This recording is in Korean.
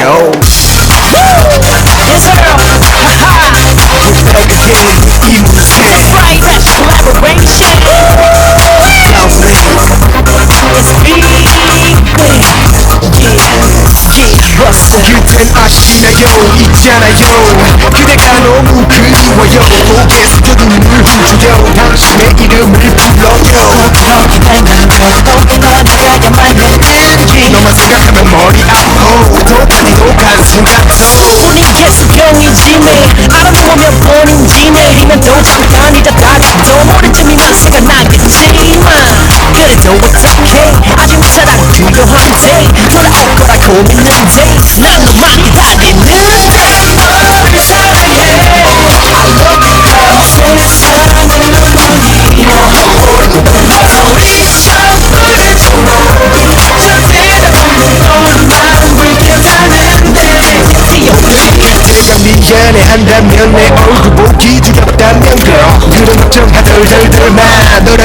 go Yes, sir. Haha. 부탁해 이문세 That's right. That's collaboration. Sounds lit It's big. Yeah. Yeah. Buster. 그땐 아시나요 있잖아요 그대가 너무 그리워요 고개에서 그래도 it's okay 아직 내 사랑 필요한데 돌아올 거라 고민는데 난 너만 기다리는데 너를 사랑해 내가 미안해 한다면 내 얼굴 보기 두렵다면 girl 그런 걱정 하덜덜덜 마. 너라면